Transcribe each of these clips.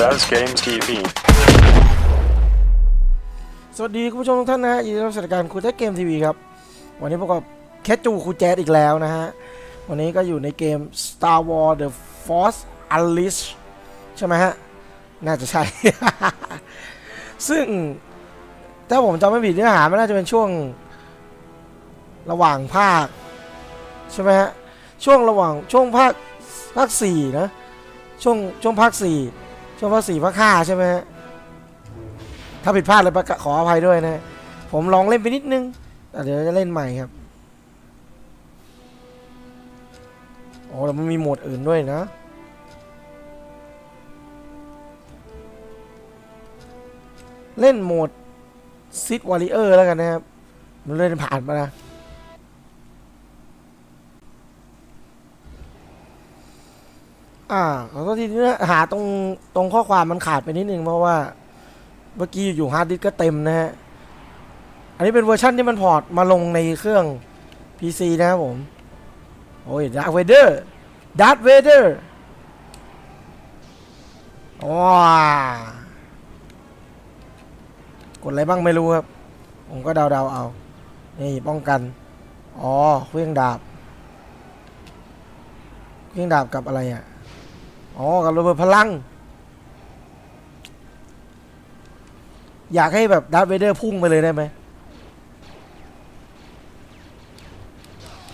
Jazz Games TV สวัสดีคุณผู้ชมทุกท่านนะฮะยินดีต้อนรับสู่รายการครูแจ๊เกมทีวีครับ วันนี้พบกับแคทจูครูแจ็ดอีกแล้วนะฮะ วันนี้ก็อยู่ในเกม Star Wars The Force Unleashed ใช่ไหมฮะ น่าจะใช่ ซึ่ง ถ้าผมจำไม่ผิดเนื้อหาไม่น่าจะเป็นช่วงระหว่างภาค ใช่ไหมฮะ ช่วงระหว่างช่วงภาคภาคสี่นะช่วงช่วงภาคสี่ ช่วงพระสีพระค่าใช่ไหมฮะถ้าผิดพลาดเลยขออภัยด้วยนะผมลองเล่นไปนิดนึงแต่เดี๋ยวจะเล่นใหม่ครับโอ้แล้วมันมีโหมดอื่นด้วยนะเล่นโหมดซิดวอริเออร์แล้วกันนะครับ มันเล่นผ่านมานะ อ่าขอโทษทีเนื้อหาตรงตรงข้อความมันขาดไปนิดนึงเพราะว่าเมื่อกี้อยู่ฮาร์ดดิสก์ก็เต็มนะฮะ อันนี้เป็นเวอร์ชันที่มันพอร์ตมาลงในเครื่อง PC นะครับผม โอ้ยดาร์เวเดอร์ดาร์เวเดอร์ว้ากดอะไรบ้างไม่รู้ครับ ผมก็เดาๆเอา นี่ป้องกัน อ๋อเครื่องดาบเครื่องดาบกับอะไรอะ อ๋อกับระเบิดพลัง อยากให้แบบดาร์เวเดอร์พุ่งไปเลยได้ไหม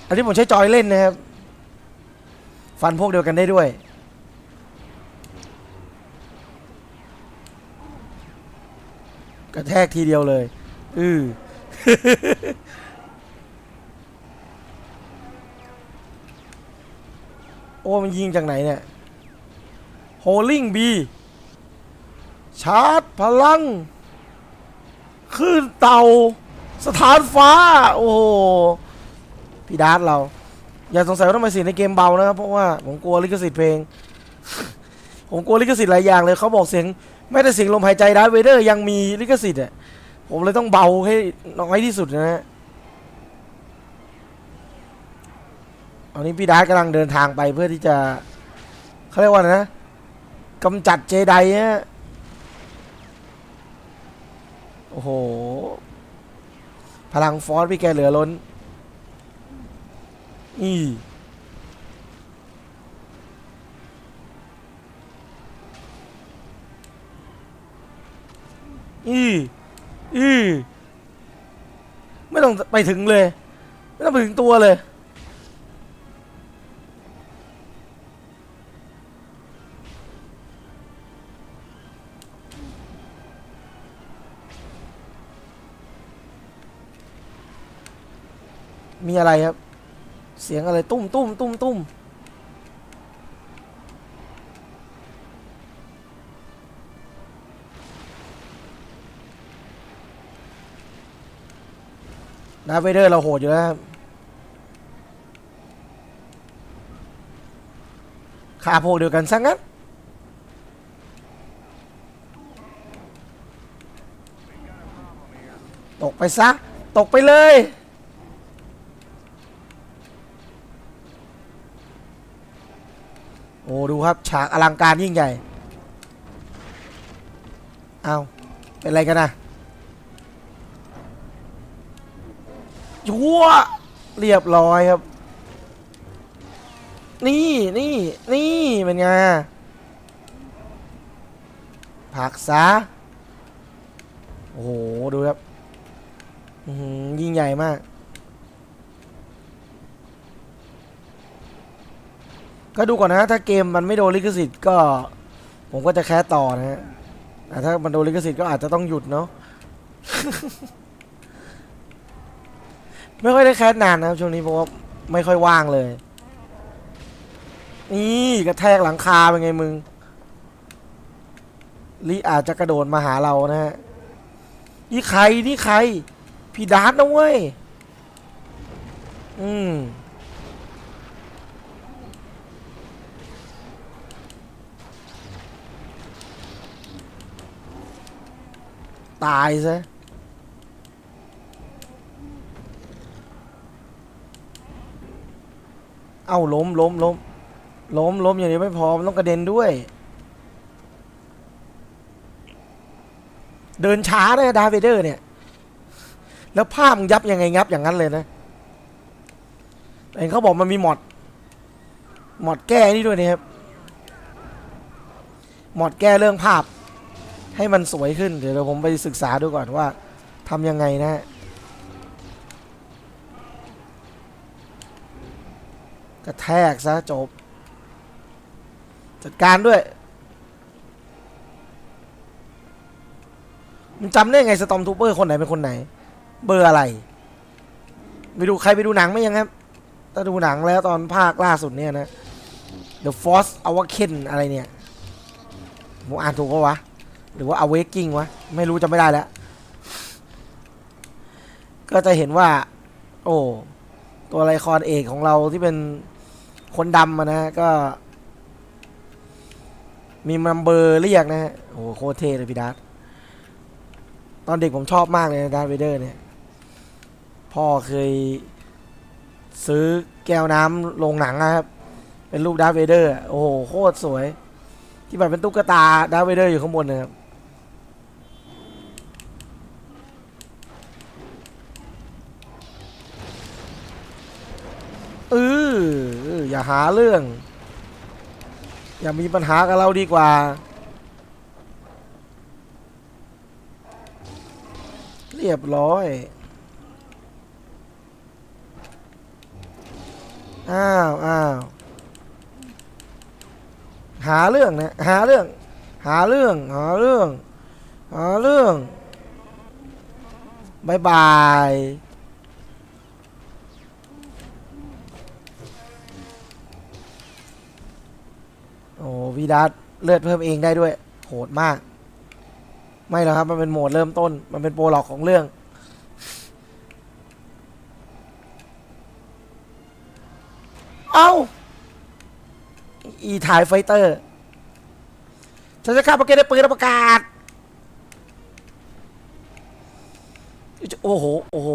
อันนี้ผมใช้จอยเล่นนะครับ ฟันพวกเดียวกันได้ด้วย กระแทกทีเดียวเลย อือโอ้มันยิงจากไหนเนี่ย ฮลิงบีชาร์จพลังขึ้นเตาสถานฟ้า โอ้โหพี่ดาร์ตเรา อย่าสงสัยว่าทำไมเสียงในเกมเบานะครับ เพราะว่าผมกลัวลิขสิทธิ์เพลง ผมกลัวลิขสิทธิ์หลายอย่างเลยเขาบอกเสียงแม้แต่เสียงลมหายใจดาร์เวเดอร์ยังมีลิขสิทธิ์อะผมเลยต้องเบาให้น้อยที่สุดนะฮะตอนนี้พี่ดาร์ตกำลังเดินทางไปเพื่อที่จะเขาเรียกว่าไรนะ กำจัดเจไดฮะโอ้โห พลังฟอสพี่แกเหลือล้นอีอีอีไม่ต้องไปถึงเลย ไม่ต้องไปถึงตัวเลย มีอะไรครับ เสียงอะไรตุ้มตุ้มตุ้มตุ้มดาเวเดอร์เราโหดอยู่แล้วครับขาโพกเดียวกันซะงั้น ตกไปซะ ตกไปเลย อ้ดูครับฉากอลังการยิ่งใหญ่เอาเป็นอะไรกันนะยั่วเรียบร้อยครับ นี่นี่นี่เป็นไงผักซะโอ้โห ดูครับยิ่งใหญ่มาก ก็ดูก่อนนะ ถ้าเกมมันไม่โดนลิขสิทธิ์ก็ ผมก็จะแคสต่อนะฮะแต่ถ้ามันโดนลิขสิทธิ์ก็อาจจะต้องหยุดเนาะไม่ค่อยได้แคสนานนะครับช่วงนี้เพราะว่าไม่ค่อยว่างเลย นี่กระแทกหลังคาเป็นไงมึงลิอาจจะกระโดดมาหาเรานะฮะนี่ใครนี่ใคร พี่ดาร์ตนะเว้ย อืม ตายซะเอ้าล้มล้มล้มล้มล้มอย่างเดียวไม่พอมันต้องกระเด็นด้วย เดินช้านะดาร์เวเดอร์เนี่ย แล้วภาพมึงยับยังไงงับอย่างนั้นเลยนะเห็นเขาบอกมันมีมอดมอดแก้นี่ด้วยนะครับมอดแก้เรื่องภาพ ให้มันสวยขึ้น เดี๋ยวผมไปศึกษาดูก่อนว่าทำยังไงนะฮะกระแทกซะจบ จัดการด้วย มันจำได้ไงสตอมทูเปอร์คนไหนเป็นคนไหน เบอร์อะไร ไปดูใครไปดูหนังไหมยังครับ ถ้าดูหนังแล้วตอนภาคล่าสุดเนี่ยนะ The Force Awakens อะไรเนี่ยผมอ่านถูกปะวะ หรือว่า Awakening วะ ไม่รู้จำไม่ได้แล้ว ก็จะเห็นว่า โอ้ตัวละครเอกของเราที่เป็นคนดำนะฮะก็ มีมัมเบอร์เรียกนะฮะโอ้โหโคเท่เลยพี่ดัสตอนเด็กผมชอบมากเลยนะดาร์เวเดอร์เนี่ย พ่อเคยซื้อแก้วน้ำโรงหนังนะครับ เป็นรูปดาร์เวเดอร์ โอ้โห โคตรสวย ที่แบบเป็นตุ๊กตาดาร์เวเดอร์อยู่ข้างบนนะครับ เออย่าหาเรื่อง อย่ามีปัญหากับเราดีกว่า เรียบร้อยอ้าวอ้าวหาเรื่องนะหาเรื่อง หาเรื่อง หาเรื่อง หาเรื่องบายบาย อ้วีดัสเลือดเพิ่มเองได้ด้วยโหดมาก ไม่หรอกครับ มันเป็นโหมดเริ่มต้น มันเป็นโปรล็อกของเรื่อง เอ้า อีถ่ายไฟเตอร์ฉันจะฆ่าปรเกตได้ปืนประกาศ โอ้โห โอ้โห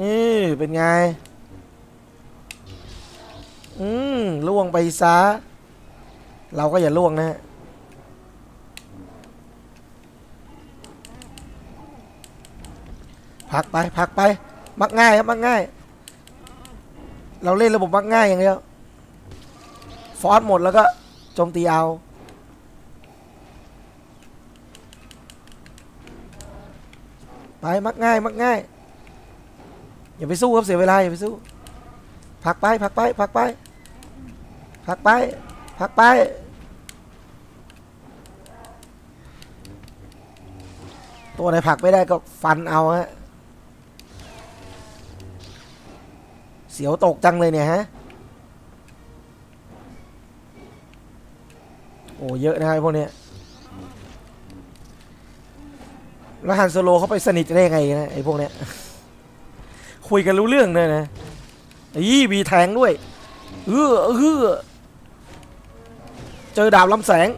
นี่ เป็นไง อืมล่วงไปซะ เราก็อย่าล่วงนะฮะพักไปพักไป มักง่ายครับมักง่าย เราเล่นระบบมักง่ายอย่างเดียวฟอสหมดแล้วก็โจมตีเอาไปมักง่าย มักง่าย อย่าไปสู้ครับเสียเวลาอย่าไปสู้ พักไปพักไปพักไปพักไปพักไป ตัวไหนผักไม่ได้ก็ฟันเอาฮะเสียวตกจังเลยเนี่ยฮะ โอ้เยอะนะครับไอ้พวกเนี้ยแล้วฮันโซโลเขาไปสนิทได้ยังไงนะไอ้พวกเนี้ย คุยกันรู้เรื่องเลยนะ ยี่มีแทงด้วยเออเออเจอดาบลำแสง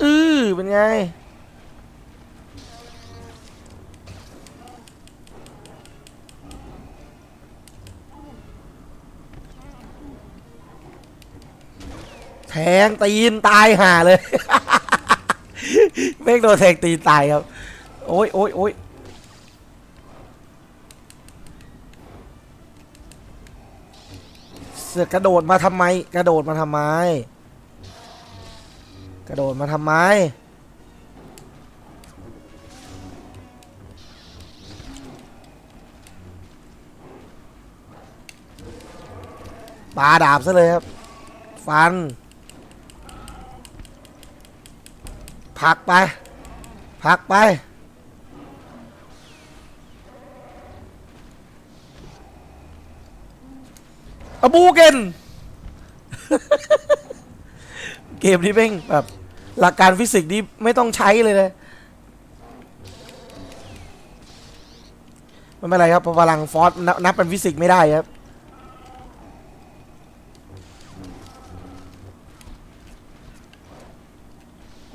เออเป็นไงแทงตีนตายห่าเลยเมฆโดนแทงตีนตายครับ โอ้ยโอ้ยโอ้ย สือกกระโดดมาทำไม กระโดดมาทำไม กระโดดมาทำไม ปาดาบซะเลยครับ ฟัน ผักไป ผักไป อบูเกนเกมนี้เพ่งแบบ หลักการฟิสิกส์นี่ไม่ต้องใช้เลยนะไม่เป็นไรครับพลังฟอสนับนับเป็นฟิสิกส์ไม่ได้ครับ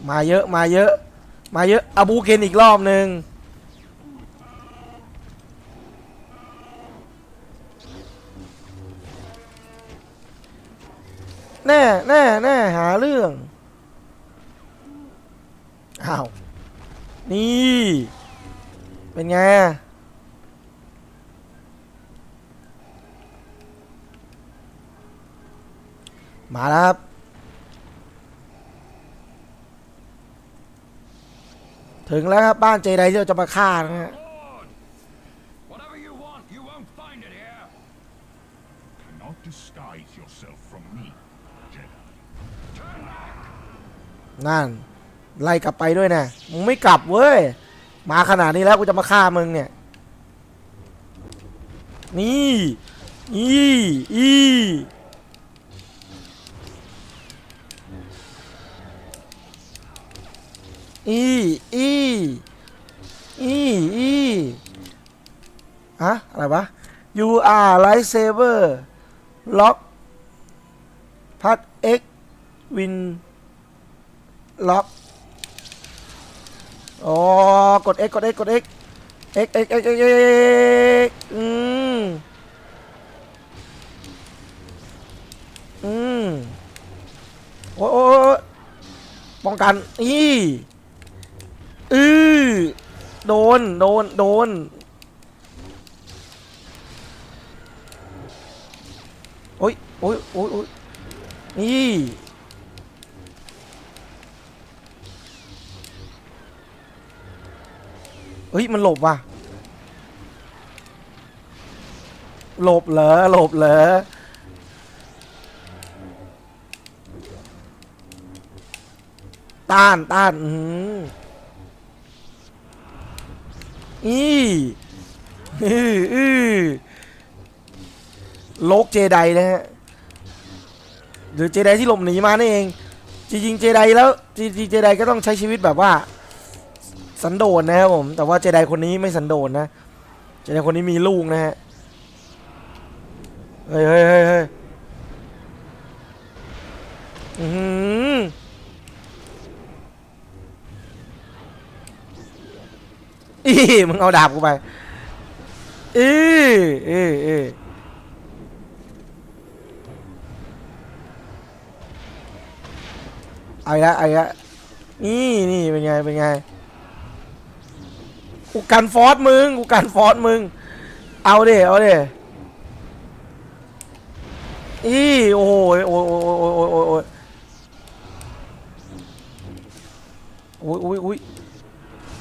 มาเยอะมาเยอะ มาเยอะอาบูเกนอีกรอบหนึ่ง แน่แน่แน่หาเรื่อง อ้าว นี่ เป็นไง มาแล้วครับ ถึงแล้วครับ บ้านเจไดที่เราจะมาฆ่านะฮะ นั่น ไล่กลับไปด้วยนะมึงไม่กลับเว้ย มาขนาดนี้แล้วกูจะมาฆ่ามึงเนี่ย นี่อีอีอีอีอีอีอะอะไรวะ you are lightsaber lock พัด x win ล็อกอ๋อกด X กด X กด X X X X X X อืมอืมโอ้โอ้ป้องกันอีอือโดน โดน โดน โอ้ยโอ้ยโอ้ยโอ้ย นี่เฮ้ย มันหลบว่ะ หลบเหรอ หลบเหรอ ต้าน ต้าน อืมอีอืออือโลกเจไดนะฮะ หรือเจไดที่หลบหนีมานี่เอง จริงๆเจไดแล้วจริงๆเจไดก็ต้องใช้ชีวิตแบบว่า สันโดษนะครับผม แต่ว่าเจไดคนนี้ไม่สันโดษนะ เจไดคนนี้มีลูกนะฮะ เฮ้ยเฮ้ยเฮ้ยเฮ้ยอือหืออีมึงเอาดาบกูไปอีอเอ ไอ้ละไอ้ละนี่นี่เป็นไงเป็นไงกูกันฟอสมึงกูกันฟอสมึง เอาเด้เอาเด้อีโอ้โหโอ้ยโอ้ยโอ้ยโอ้ยโอ้ยโอ้ยอุ้ยอ้ยอ้ย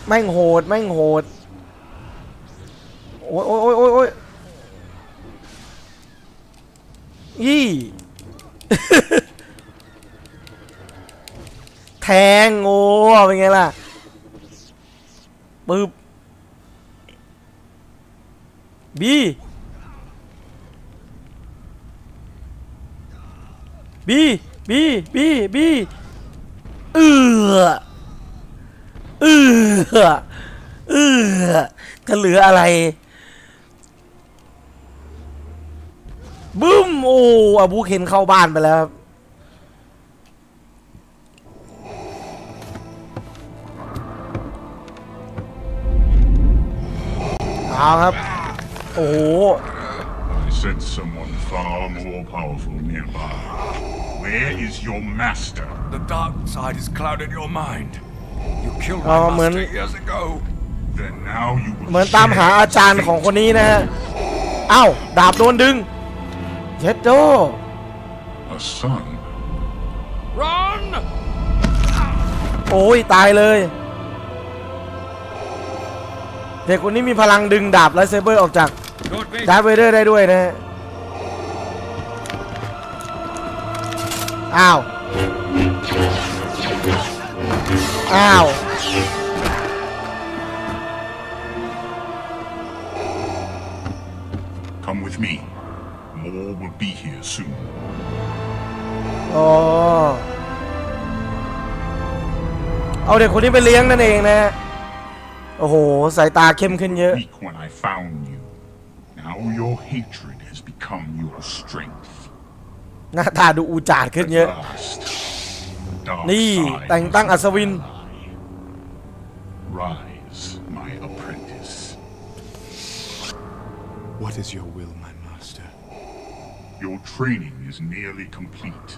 แม่งโหดแม่งโหดโอ้ยโอ้ยโอ้ยโอ้ยอี งโง่เป็นไงล่ะปึ๊บบีบีบีบีบีเอือเอือเอือจะเหลืออะไรบึ้มโอ้อาบูเคนเข้าบ้านไปแล้วครับ เอาครับ โอ้โห I sense someone far more powerful nearby. Where is your master? The dark side has clouded your mind. You killed Oh, my man. master years ago. Then now you will เหมือนตามหา share อาจารย์ his ของ fate. คนนี้นะฮะเอ้าดาบโดนดึงเจ็ดโด A son. Run! โอ้ยตายเลย เด็กคนนี้มีพลังดึงดาบไลท์เซเบอร์ออกจาก Good vision. ดาร์ธเวเดอร์ได้ด้วยนะฮะอ้าว อ้าว Come with me. More will be here soon. อ๋อเอาเด็กคนนี้ไปเลี้ยงนั่นเองนะฮะ โอ้โห สายตาเข้มขึ้นเยอะ Weak when I found you. Now your hatred has become your strength. หน้าตาดูอูจาดขึ้น At เยอะ last, the dark นี่ side แต่งตั้งอัศวิน must lie. Rise, my apprentice. What is your will, my master? Your training is nearly complete.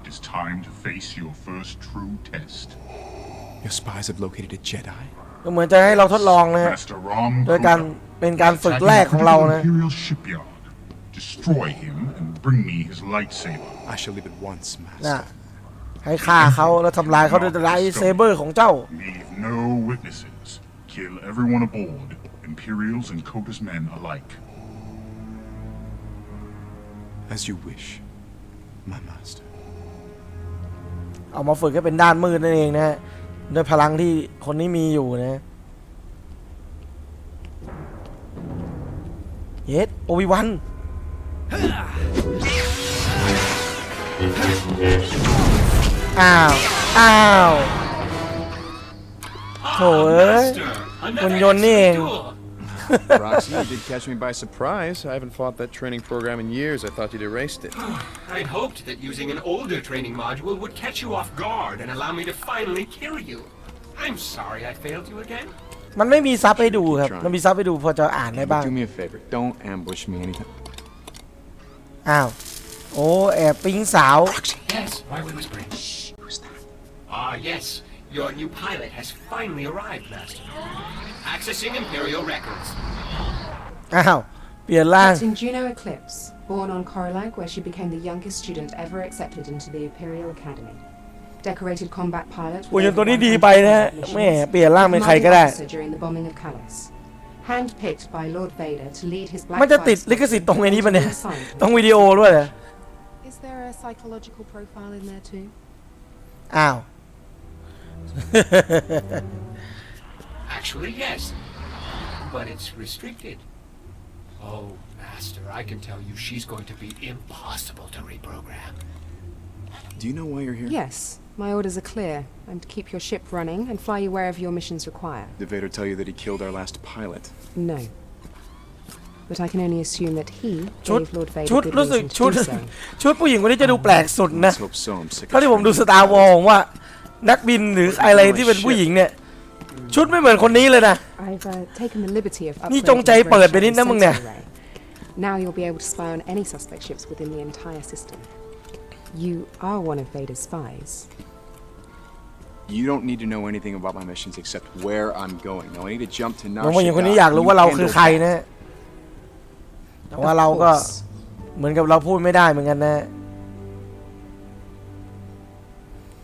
It is time to face your first true test. Your spies have located a Jedi? ก็เหมือนจะให้เราทดลองนะฮะ Master Rom โดยการ Kota. เป็นการฝึกแรกของเรานะ Imperial shipyard. Destroy him and bring me his lightsaber. I shall leave at once, น่ะ Master. ให้ฆ่าเขาแล้วทำลายเขาด้วยไลท์เซเบอร์ของเจ้า Leave no witnesses. Kill everyone aboard, Imperials and Kota's men alike. As you wish, my master. เอามาฝึกให้เป็นด้านมืดนั่นเองนะฮะ ด้วยพลังที่คนนี้มีอยู่นะเยสโอวิวันอ้าว อ้าวโถเอ้ย Another Kun yun excellent eh. duel. Roxy, you did catch me by surprise. I haven't fought that training program in years. I thought you'd erased it. I'd hoped that using an older training module would catch you off guard and allow me to finally kill you. I'm sorry I failed you again. มันไม่มีซับให้ดูครับ มันมีซับให้ดูพอจะอ่านได้บ้าง Do me a favor. Don't ambush me anytime. อ้าว โอ้แอบปิ๊งสาว Yes, why are we whispering? Who's that? Ah, yes. Your new pilot has finally arrived, Master. Accessing Imperial records. อ้าว เปลี่ยนร่าง Captain Juno Eclipse, born on Corilag, where she became the youngest student ever accepted into the Imperial Academy. Decorated combat pilot. โอ้ยยังตัวนี้ดีไปนะฮะแม่เปลี่ยนร่างเป็นใครก็ได้ Officer during the bombing of Kalos. Handpicked by Lord Vader to lead his Black มันจะติด Flag ลิขสิทธิ์ตรงไอ้นี้ปะเนี่ย into the assignment. ตรงวิดีโอด้วยเหรอ Is there a psychological profile in there too? อ้าว Actually, yes. But it's restricted. Oh, Master, I can tell you she's going to be impossible to reprogram. Do you know why you're here? Yes. My orders are clear. I'm to keep your ship running and fly you wherever your missions require. Did Vader tell you that he killed our last pilot? No. But I can only assume that he ชุด gave Lord Vader ชุด good รู้สึก reason ชุด to do so. ชุดผู้หญิงคนนี้จะดูแปลกสุดนะ Let's hope so. I'm sick เท่า of ที่ผมดู training. สตาร์วอลว่า นักบินหรืออะไรที่เป็นผู้หญิงเนี่ย ชุดไม่เหมือนคนนี้เลยนะ I've uh, taken the liberty of นี่ upgrading จงใจเปิดไปนิด the นะมึง เนี่ย sensor array. Now you'll be able to spy on any suspect ships within the entire system. You are one of Vader's spies. You don't need to know anything about my missions except where I'm going. Now I need to jump to น้องผู้หญิง Nar คนนี้อยากรู้ว่าเราคือใครนะแต่ว่าเราก็ Of course. เหมือนกับเราพูดไม่ได้เหมือนกันนะ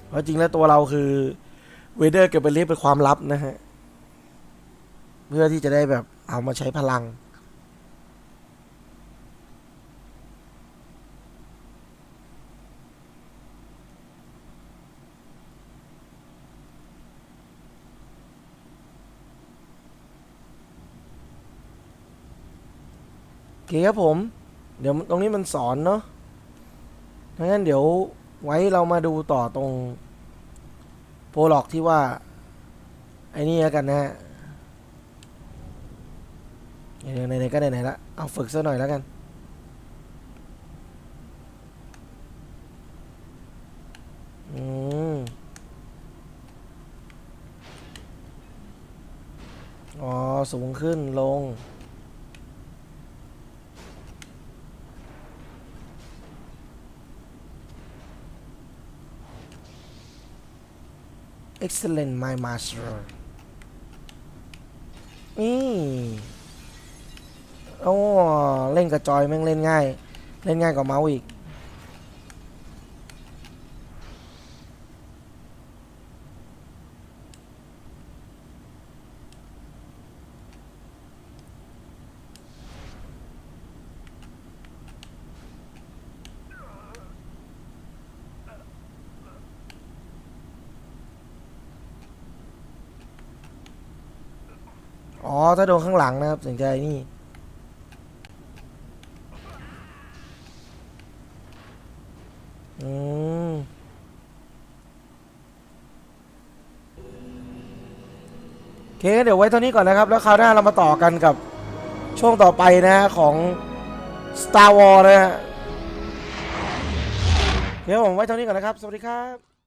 เพราะจริงแล้วตัวเราคือ เวเดอร์เก็บไปเรียกเป็นความลับนะฮะ เพื่อที่จะได้แบบเอามาใช้พลัง โอเคครับผม เดี๋ยวตรงนี้มันสอนเนาะงั้นเดี๋ยวไว้เรามาดูต่อตรง รล็อกที่ว่า ไอ้นี่แล้วกันนะฮะไหนๆก็ไหนๆละเอาฝึกซะหน่อยแล้วกันอืมอ๋อ สูงขึ้นลง excellent my master นี่โอ้เล่นกับจอยแม่งเล่นง่าย เล่นง่ายกว่าเมาส์อีก อ๋อ ถ้าโดนข้างหลังนะครับถึงจะนี่ อืม โอเค เดี๋ยวไว้เท่านี้ก่อนนะครับ แล้วคราวหน้าเรามาต่อกันกับช่วงต่อไปนะของ Star Wars นะฮะโอเคผมไว้เท่านี้ก่อนนะครับ สวัสดีครับ